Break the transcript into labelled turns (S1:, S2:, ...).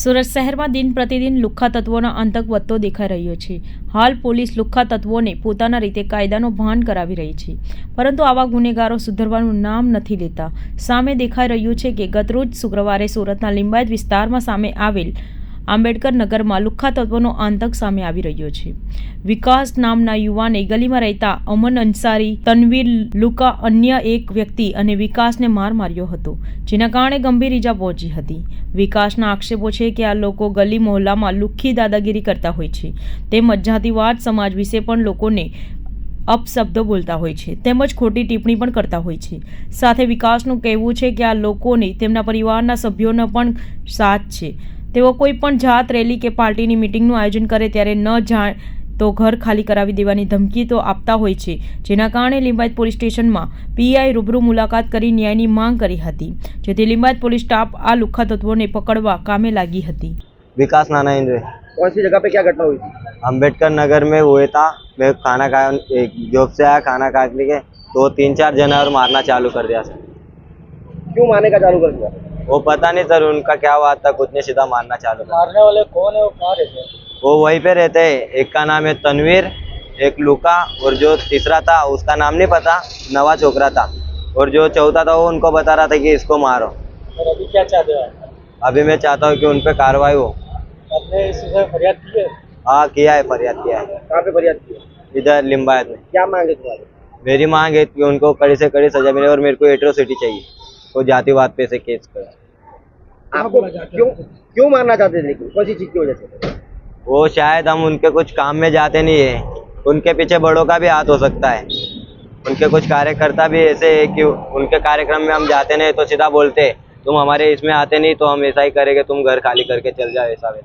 S1: સુરત શહેરમાં દિન પ્રતિદિન લુખ્ખા તત્વોનો આતંક વધતો દેખાઈ રહ્યો છે. હાલ પોલીસ લુખ્ખા તત્વોને પોતાના રીતે કાયદાનો ભાન કરાવી રહી છે. પરંતુ આવા ગુનેગારો સુધરવાનું નામ નથી લેતા. સામે દેખાઈ રહ્યું છે કે ગતરોજ શુક્રવારે સુરતના લિંબાયત વિસ્તારમાં સામે આવેલ આંબેડકર નગરમાં લુખ્ખા તત્વોનો આતંક સામે આવી રહ્યો છે. વિકાસ નામના યુવાને ગલીમાં રહેતા અમન અંસારી, તનવીર લુકા અન્ય એક વ્યક્તિ અને વિકાસને માર માર્યો હતો, જેના કારણે ગંભીર ઈજા પહોંચી હતી. વિકાસના આક્ષેપો છે કે આ લોકો ગલી મોહલ્લામાં લુખ્ખી દાદાગીરી કરતા હોય છે. તેમજ જાતિવાદ સમાજ વિશે પણ લોકોને અપશબ્દો બોલતા હોય છે. તેમજ ખોટી ટિપ્પણી પણ કરતા હોય છે. સાથે વિકાસનું કહેવું છે કે આ લોકોને તેમના પરિવારના સભ્યોનો પણ સાથ છે. તેઓ કોઈ પણ જાત રેલી કે પાર્ટીની મિટિંગનું આયોજન કરે ત્યારે ન જાણ તો ઘર ખાલી કરાવી દેવાની ધમકી તો આપતા હોય છે જેના કારણે લિંબાયત પોલીસ સ્ટેશનમાં પીઆઈ રૂબરૂ મુલાકાત કરી ન્યાયની માંગ કરી હતી જેથી લિંબાયત પોલીસ સ્ટાફ આ લુખ્ખા તત્વોને પકડવા કામે લાગી હતી
S2: विकास नाना इंद्र
S3: कौन सी जगह पे क्या घटना हुई थी
S2: अम्बेडकर नगर में हुए था मैं खाना खाया एक जॉब से आया खाना खा के तो तीन चार जने और मारना चालू कर दिया सर
S3: क्यों मारने का चालू कर दिया
S2: वो पता नहीं सर उनका क्या हुआ था कुछ ने सीधा मारना चालू कर
S3: मारने वाले कौन है वो कहाँ रहते हैं?
S2: वो वहीं पे रहते हैं। एक का नाम है तनवीर एक लुका और जो तीसरा था उसका नाम नहीं पता नवा छोकरा था। और जो चौथा था वो उनको बता रहा था कि इसको मारो।
S3: और अभी क्या चाहते हो
S2: अभी मैं चाहता हूँ कि उन पर कार्रवाई हो।
S3: आपने इससे फरियाद की है?
S2: हाँ किया है फरियाद किया है।
S3: कहाँ पे फरियाद की है?
S2: इधर लिम्बायत में।
S3: क्या मांगे तुम्हारे?
S2: मेरी मांग है कि उनको कड़ी से कड़ी सजा मिले और मेरे को एट्रोसिटी चाहिए। वो जातिवाद पे से केस कर।
S3: आपको क्यों क्यों मारना चाहते थे लेकिन कौन सी चीज की वजह से
S2: वो शायद हम उनके कुछ काम में जाते नहीं है उनके पीछे बड़ों का भी हाथ हो सकता है उनके कुछ कार्यकर्ता भी ऐसे है कि उनके कार्यक्रम में हम जाते नहीं तो सीधा बोलते तुम हमारे इसमें आते नहीं तो हम ऐसा ही करेंगे तुम घर खाली करके चल जाओ ऐसा वैसा